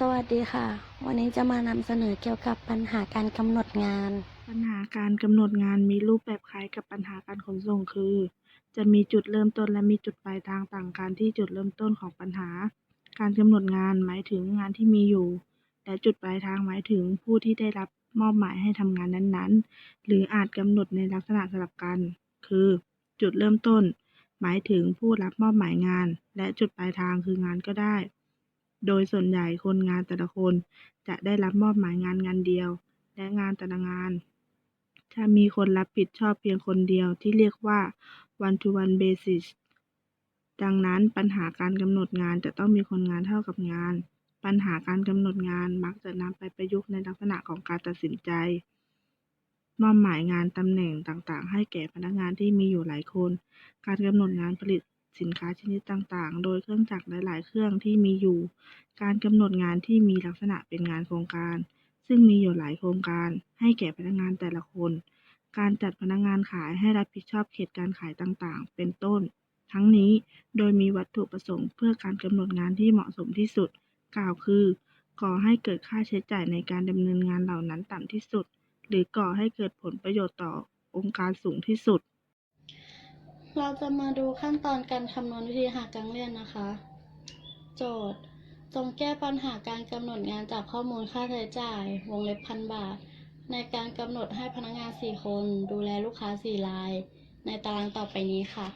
สวัสดีค่ะ วันนี้จะมานำเสนอเกี่ยวกับปัญหาการกำหนดงาน ปัญหาการกำหนดงานมีรูปแบบคล้ายกับปัญหาการขนส่งคือ จะมีจุดเริ่มต้นและมีจุดปลายทางต่างกันที่จุดเริ่มต้นของปัญหา การกำหนดงานหมายถึงงานที่มีอยู่ และจุดปลายทางหมายถึงผู้ที่ได้รับมอบหมายให้ทำงานนั้นๆ หรืออาจกำหนดในลักษณะสลับกัน คือ จุดเริ่มต้น หมายถึงผู้รับมอบหมายงาน และจุดปลายทางคืองานก็ได้ โดยส่วนใหญ่คนงานแต่ละคนจะได้รับมอบหมายงานงานเดียว และงานแต่ละงาน จะมีคนรับผิดชอบเพียงคนเดียวที่เรียกว่า one to one basis ดังนั้นปัญหาการกำหนดงานจะต้องมีคนงานเท่ากับงาน ปัญหาการกำหนดงานมักจะนำไปประยุกต์ในลักษณะของการตัดสินใจ มอบหมายงานตำแหน่งต่างๆ ให้แก่พนักงานที่มีอยู่หลายคน การกำหนดงานผลิต สินค้าชนิดต่างๆ โดยเครื่องจักรหลาย ๆ เครื่องที่มีอยู่ การกำหนดงานที่มีลักษณะเป็นงานโครงการ ซึ่งมีอยู่หลายโครงการ ให้แก่พนักงานแต่ละคน การจัดพนักงานขายให้รับผิดชอบเขตการขายต่าง ๆ เป็นต้น ทั้งนี้โดยมีวัตถุประสงค์เพื่อการกำหนดงานที่เหมาะสมที่สุด กล่าวคือก่อให้เกิดค่าใช้จ่ายในการดำเนินงานเหล่านั้นต่ำที่สุด หรือก่อให้เกิดผลประโยชน์ต่อองค์การสูงที่สุด เราจะมาดูขั้นตอนการคำนวณวิธีหากังเลียนนะคะ โจทย์ จงแก้ปัญหาการกำหนดงานจากข้อมูลค่าใช้จ่าย วงเล็บพันบาท ในการกำหนดให้พนักงาน 4 คน ดูแลลูกค้า 4 ราย ในตารางต่อไปนี้ค่ะ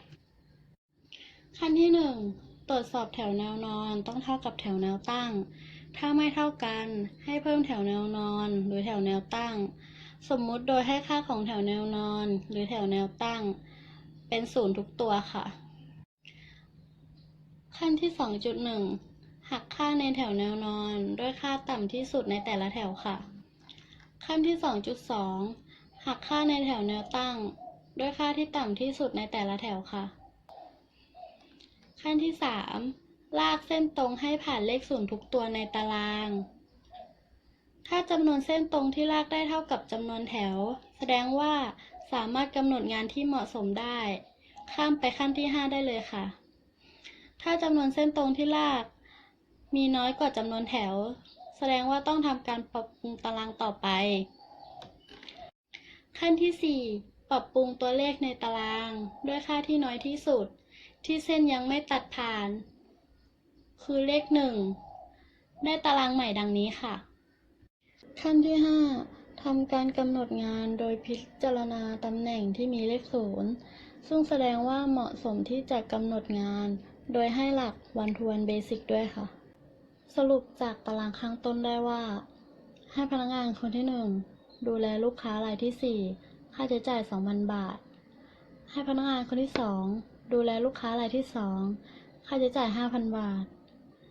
ขั้นที่ 1 ตรวจสอบแถวแนวนอนต้องเท่ากับแถวแนวตั้ง ถ้าไม่เท่ากัน ให้เพิ่มแถวแนวนอนหรือแถวแนวตั้ง สมมุติโดยให้ค่าของแถวแนวนอน หรือแถวแนวตั้ง เป็นศูนย์ทุกตัวค่ะ ขั้นที่ 2.1 หักค่าในแถวแนวนอน ด้วยค่าต่ำที่สุดในแต่ละแถวค่ะ ขั้นที่ 2.2 หักค่าในแถวแนวตั้ง ด้วยค่าที่ต่ำที่สุดในแต่ละแถวค่ะ ขั้นที่ 3 ลากเส้นตรงให้ผ่านเลขศูนย์ทุกตัวในตารางถ้าจำนวนเส้นตรงที่ลากได้เท่ากับจำนวนแถว แสดงว่า สามารถกำหนดงานที่เหมาะสมได้ ข้ามไปขั้นที่ 5 ได้เลยค่ะ ถ้าจำนวนเส้นตรงที่ลาก มีน้อยกว่าจำนวนแถว แสดงว่าต้องทำการปรับปรุงตารางต่อไป ขั้นที่ 4 ปรับปรุงตัวเลขในตาราง ด้วยค่าที่น้อยที่สุด ที่เส้นยังไม่ตัดผ่าน คือเลข 1 ได้ตารางใหม่ดังนี้ค่ะ ขั้นที่ 5 ทำการกำหนดงานโดยพิจารณาตำแหน่งที่มีเลขศูนย์ซึ่งแสดงว่าเหมาะสมที่จะกำหนดงาน โดยให้หลัก one to one basic ด้วยค่ะ สรุปจากตารางข้างต้นได้ว่า ให้พนักงานคนที่ 1 ดูแลลูกค้ารายที่ 4 ค่าใช้จ่าย 2,000 บาท ให้พนักงานคนที่ 2 ดูแลลูกค้ารายที่ 2 ค่าใช้จ่าย 5,000 บาท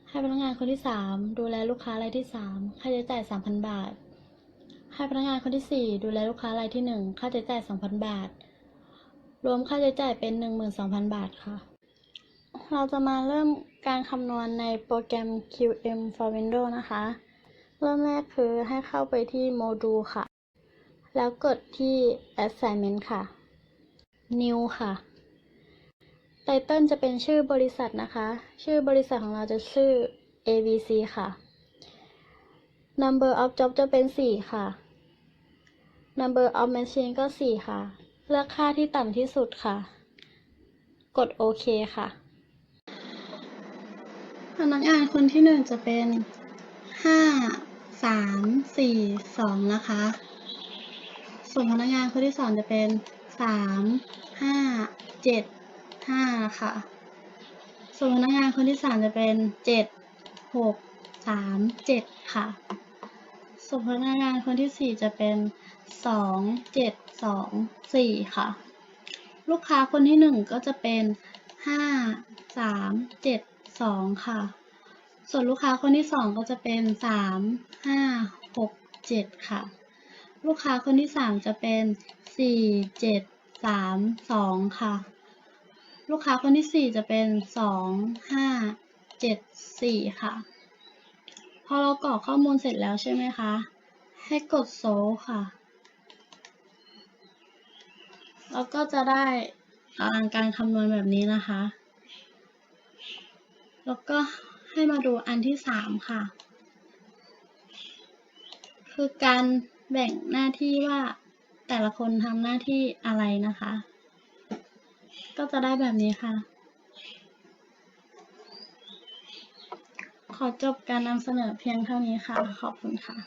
ให้พนักงานคนที่ 3 ดูแลลูกค้ารายที่ 3 ค่าใช้จ่าย 3,000 บาท ให้พนักงานคนที่ 4 ดูแลลูกค้ารายที่ 1 ค่าใช้จ่าย 2,000 บาท รวมค่าใช้จ่ายเป็น 12,000 บาทค่ะ เราจะมาเริ่มการคำนวณในโปรแกรม QM for Windows นะคะ เริ่มแรกคือให้เข้าไปที่โมดูลค่ะ แล้วกดที่ Assignment ค่ะ New ค่ะไตเติลจะเป็นชื่อบริษัทนะคะ ชื่อบริษัทของเราจะชื่อ ABC ค่ะ Number of job จะเป็น 4 ค่ะ Number of machine ก็ 4 ค่ะ เลือกค่าที่ต่ำที่สุดค่ะ กดโอเคค่ะ พนักงานคนที่หนึ่งจะเป็นห้าสามสี่สองนะคะ ส่วนพนักงานคนที่สองจะเป็นสามห้าเจ็ดห้าค่ะ ส่วนพนักงานคนที่สามจะเป็นเจ็ดหกสามเจ็ดค่ะ ส่วนพนักงานคนที่สี่จะเป็น สองเจ็ดสองสี่ค่ะ ลูกค้าคนที่หนึ่งก็จะเป็นห้าสามเจ็ดสองค่ะ ส่วนลูกค้าคนที่สองก็จะเป็นสามห้าหกเจ็ดค่ะ ลูกค้าคนที่สามจะเป็นสี่เจ็ดสามสองค่ะ ลูกค้าคนที่สี่จะเป็นสองห้าเจ็ดสี่ค่ะ พอเรากรอกข้อมูลเสร็จแล้วใช่ไหมคะ ให้กดโซลค่ะ แล้วก็จะได้ตารางการคำนวณแบบนี้นะคะ แล้วก็ให้มาดูอันที่สามค่ะ คือการแบ่งหน้าที่ว่าแต่ละคนทำหน้าที่อะไรนะคะ ก็จะได้แบบนี้ค่ะ ขอจบการนำเสนอเพียงเท่านี้ค่ะ ขอบคุณค่ะ